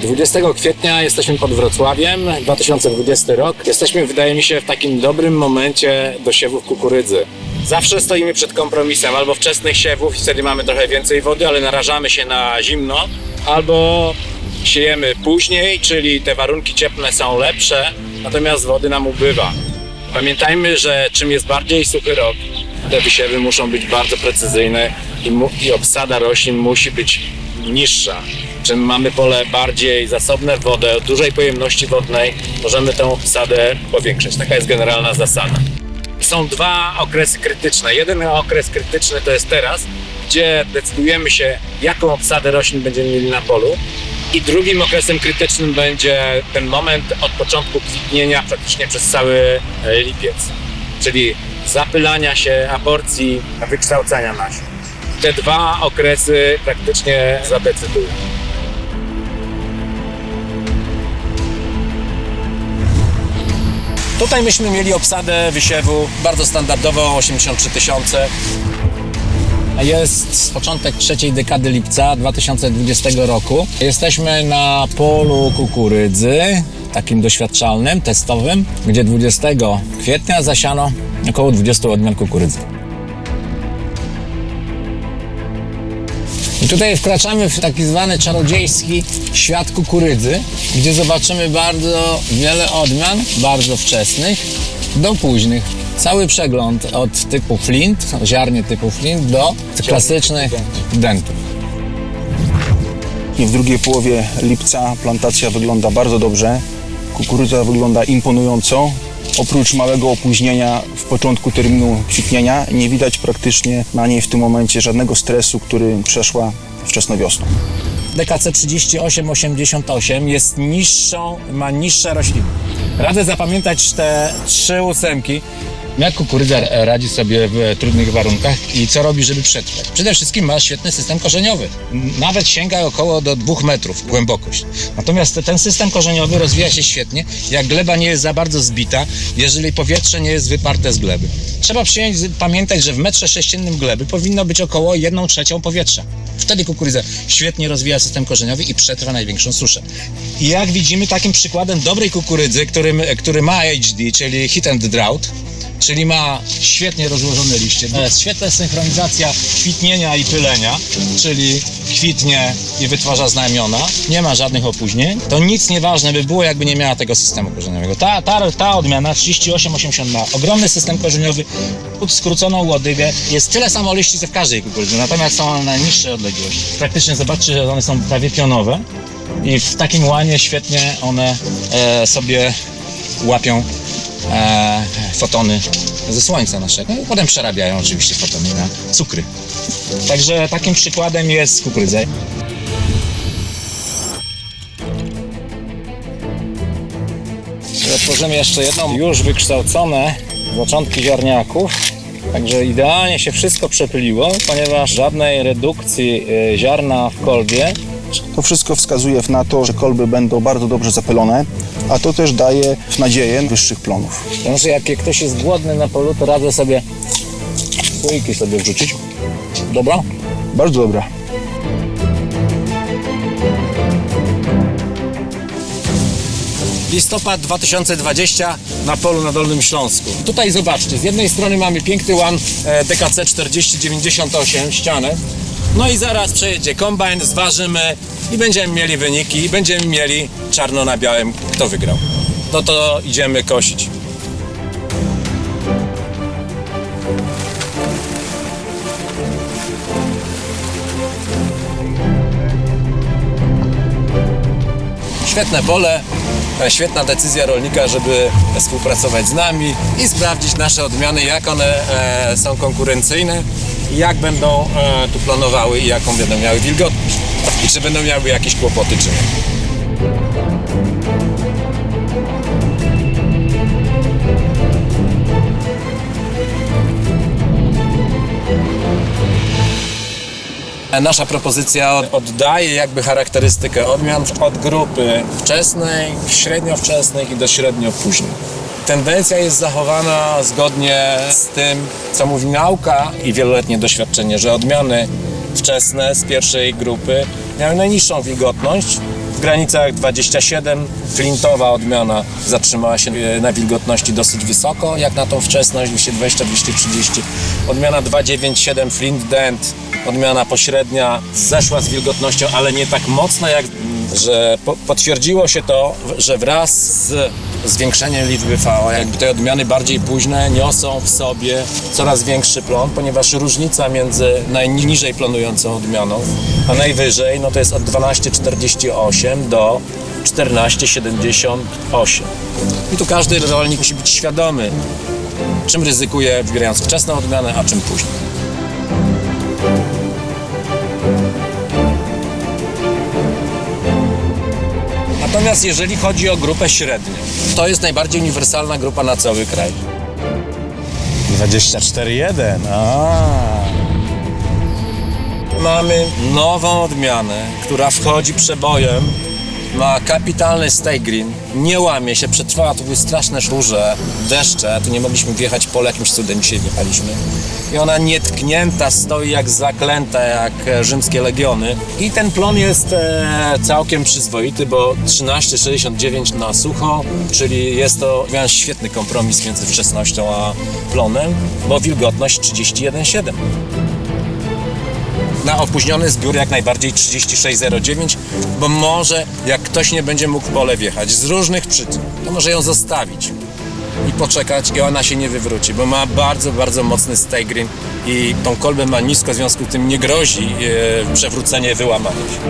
20 kwietnia jesteśmy pod Wrocławiem, 2020 rok. Jesteśmy, wydaje mi się, w takim dobrym momencie do siewów kukurydzy. Zawsze stoimy przed kompromisem albo wczesnych siewów i wtedy mamy trochę więcej wody, ale narażamy się na zimno, albo siejemy później, czyli te warunki cieplne są lepsze, natomiast wody nam ubywa. Pamiętajmy, że czym jest bardziej suchy rok, te wysiewy muszą być bardzo precyzyjne i, i obsada roślin musi być niższa. Czym mamy pole bardziej zasobne w wodę, dużej pojemności wodnej, możemy tę obsadę powiększyć. Taka jest generalna zasada. Są dwa okresy krytyczne. Jeden okres krytyczny to jest teraz, gdzie decydujemy się, jaką obsadę roślin będziemy mieli na polu. I drugim okresem krytycznym będzie ten moment od początku kwitnienia praktycznie przez cały e, lipiec. Czyli zapylania się, aborcji, wykształcania nasion. Te dwa okresy praktycznie zadecydują. Tutaj myśmy mieli obsadę wysiewu bardzo standardową, 83 tysiące. Jest początek trzeciej dekady lipca 2020 roku. Jesteśmy na polu kukurydzy, takim doświadczalnym, testowym, gdzie 20 kwietnia zasiano około 20 odmian kukurydzy. Tutaj wkraczamy w taki zwany czarodziejski świat kukurydzy, gdzie zobaczymy bardzo wiele odmian, bardzo wczesnych do późnych. Cały przegląd od typu flint, ziarnie typu flint do klasycznych dentów. I w drugiej połowie lipca plantacja wygląda bardzo dobrze. Kukurydza wygląda imponująco. Oprócz małego opóźnienia w początku terminu kwitnienia nie widać praktycznie na niej w tym momencie żadnego stresu, który przeszła wczesnowiosną. DKC 3888 jest niższą, ma niższe rośliny. Radzę zapamiętać te trzy ósemki. Jak kukurydza radzi sobie w trudnych warunkach i co robi, żeby przetrwać? Przede wszystkim ma świetny system korzeniowy. Nawet sięga około do dwóch metrów głębokość. Natomiast ten system korzeniowy rozwija się świetnie, jak gleba nie jest za bardzo zbita, jeżeli powietrze nie jest wyparte z gleby. Trzeba przyjąć, pamiętać, że w metrze sześciennym gleby powinno być około 1 trzecią powietrza. Wtedy kukurydza świetnie rozwija system korzeniowy i przetrwa największą suszę. I jak widzimy, takim przykładem dobrej kukurydzy, który ma HD, czyli hit and drought, czyli ma świetnie rozłożone liście. Jest świetna synchronizacja kwitnienia i pylenia, czyli kwitnie i wytwarza znamiona, nie ma żadnych opóźnień. To nic nieważne by było, jakby nie miała tego systemu korzeniowego. Ta, ta, ta odmiana 3880 ma ogromny system korzeniowy, skróconą łodygę, jest tyle samo liści co w każdej kukurydzy, natomiast są one na niższej odległości. Praktycznie zobaczcie, że one są prawie pionowe i w takim łanie świetnie one e, sobie łapią e, fotony ze słońca naszego i potem przerabiają oczywiście fotony na cukry. Także takim przykładem jest kukurydza. Otworzymy jeszcze jedną, już wykształcone zaczątki ziarniaków. Także idealnie się wszystko przepyliło, ponieważ żadnej redukcji e, ziarna w kolbie To wszystko wskazuje na to, że kolby będą bardzo dobrze zapylone, a to też daje nadzieję wyższych plonów. Znaczy, jak ktoś jest głodny na polu, to radzę sobie słoiki sobie wrzucić. Dobra? Bardzo dobra. Listopad 2020 na polu na Dolnym Śląsku. Tutaj zobaczcie, z jednej strony mamy piękny łan e, DKC 4098, ścianę. No i zaraz przejedzie kombajn, zważymy i będziemy mieli wyniki i będziemy mieli czarno na białym, kto wygrał. No to idziemy kosić. Świetne pole, świetna decyzja rolnika, żeby współpracować z nami i sprawdzić nasze odmiany, jak one e, są konkurencyjne jak będą e, tu planowały i jaką będą miały wilgotność i czy będą miały jakieś kłopoty, czy nie. Nasza propozycja od- oddaje jakby charakterystykę odmian od grupy wczesnej, średnio wczesnych i do średnio późnych. Tendencja jest zachowana zgodnie z tym, co mówi nauka i wieloletnie doświadczenie, że odmiany wczesne z pierwszej grupy miały najniższą wilgotność w granicach 27. Flintowa odmiana zatrzymała się e, na wilgotności dosyć wysoko, jak na tą wczesność 220-230. Odmiana 297 Flint Dent, odmiana pośrednia, zeszła z wilgotnością, ale nie tak mocno jak że po, potwierdziło się to, że wraz z zwiększeniem liczby V, jakby te odmiany bardziej późne niosą w sobie coraz większy plon, ponieważ różnica między najniżej plonującą odmianą, a najwyżej, no to jest od 12,48 do 14,78. I tu każdy rolnik musi być świadomy, czym ryzykuje wybierając wczesną odmianę, a czym później. Natomiast jeżeli chodzi o grupę średnią, to jest najbardziej uniwersalna grupa na cały kraj. 24,1. A. Mamy nową odmianę, która wchodzi przebojem, ma kapitalny stay green, nie łamie się, przetrwała, to były straszne szurze, deszcze, tu nie mogliśmy wjechać pole, jakimś cudem dzisiaj wjechaliśmy. I ona nietknięta stoi jak zaklęta, jak e, rzymskie legiony. I ten plon jest e, całkiem przyzwoity, bo 13,69 na sucho, czyli jest to świetny kompromis między wczesnością a plonem, bo wilgotność 31,7 na opóźniony zbiór jak najbardziej 3609, bo może jak ktoś nie będzie mógł w pole wjechać z różnych przyczyn, to może ją zostawić i poczekać i ona się nie wywróci, bo ma bardzo, bardzo mocny stay green i tą kolbę ma nisko, w związku z tym nie grozi e, przewrócenie, wyłamanie się.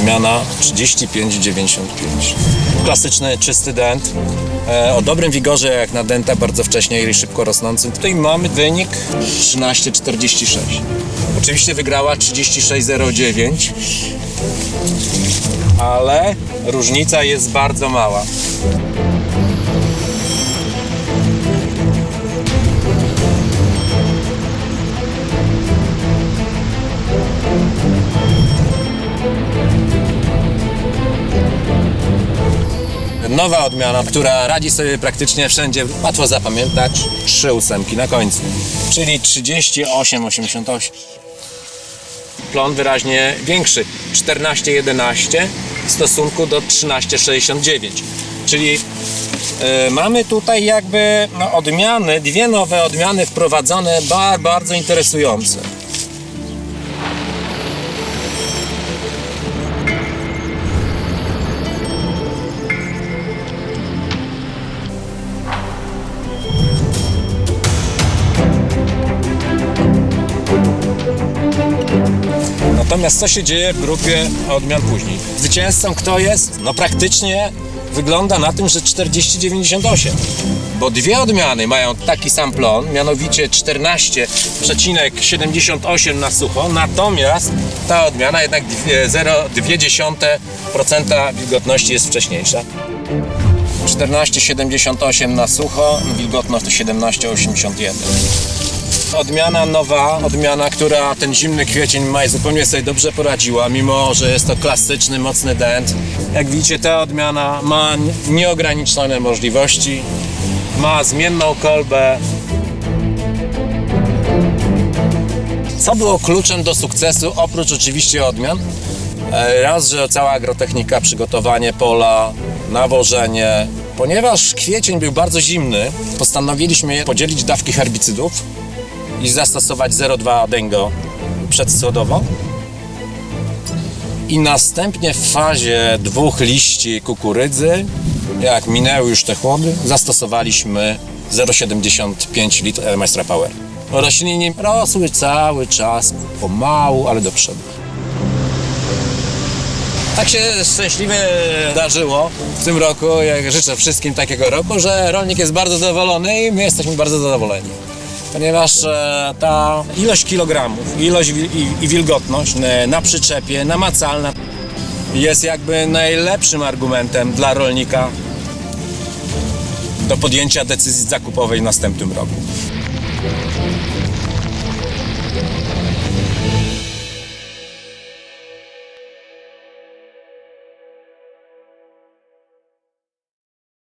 Odmiana 3595. Klasyczny, czysty dent. E, o dobrym wigorze jak na denta bardzo wcześnie i szybko rosnącym. Tutaj mamy wynik 1346. Oczywiście wygrała 3609. Ale różnica jest bardzo mała. Nowa odmiana, która radzi sobie praktycznie wszędzie, łatwo zapamiętać, trzy ósemki na końcu, czyli 38,88. Plon wyraźnie większy, 14,11 w stosunku do 13,69, czyli e, mamy tutaj jakby no, odmiany, dwie nowe odmiany wprowadzone, ba, bardzo interesujące. Natomiast co się dzieje w grupie odmian później? Zwycięzcą kto jest? No praktycznie wygląda na tym, że 40,98. Bo dwie odmiany mają taki sam plon, mianowicie 14,78 na sucho, natomiast ta odmiana jednak dwie- 0,2% wilgotności jest wcześniejsza. 14,78 na sucho, wilgotność to 17,81 odmiana nowa, odmiana, która ten zimny kwiecień maj zupełnie sobie dobrze poradziła, mimo że jest to klasyczny, mocny dent. Jak widzicie, ta odmiana ma nieograniczone możliwości, ma zmienną kolbę. Co było kluczem do sukcesu, oprócz oczywiście odmian? E, Raz, że cała agrotechnika, przygotowanie pola, nawożenie. Ponieważ kwiecień był bardzo zimny, postanowiliśmy podzielić dawki herbicydów i zastosować 0,2 dengo przedsłodowo. I następnie w fazie dwóch liści kukurydzy, jak minęły już te chłody, zastosowaliśmy 0,75 litr Maestra Power. Rośliny rosły cały czas, pomału, ale do przodu. Tak się szczęśliwie zdarzyło w tym roku, jak życzę wszystkim takiego roku, że rolnik jest bardzo zadowolony i my jesteśmy bardzo zadowoleni ponieważ e, ta ilość kilogramów, ilość i wilgotność e, na przyczepie, namacalna jest jakby najlepszym argumentem dla rolnika do podjęcia decyzji zakupowej w następnym roku.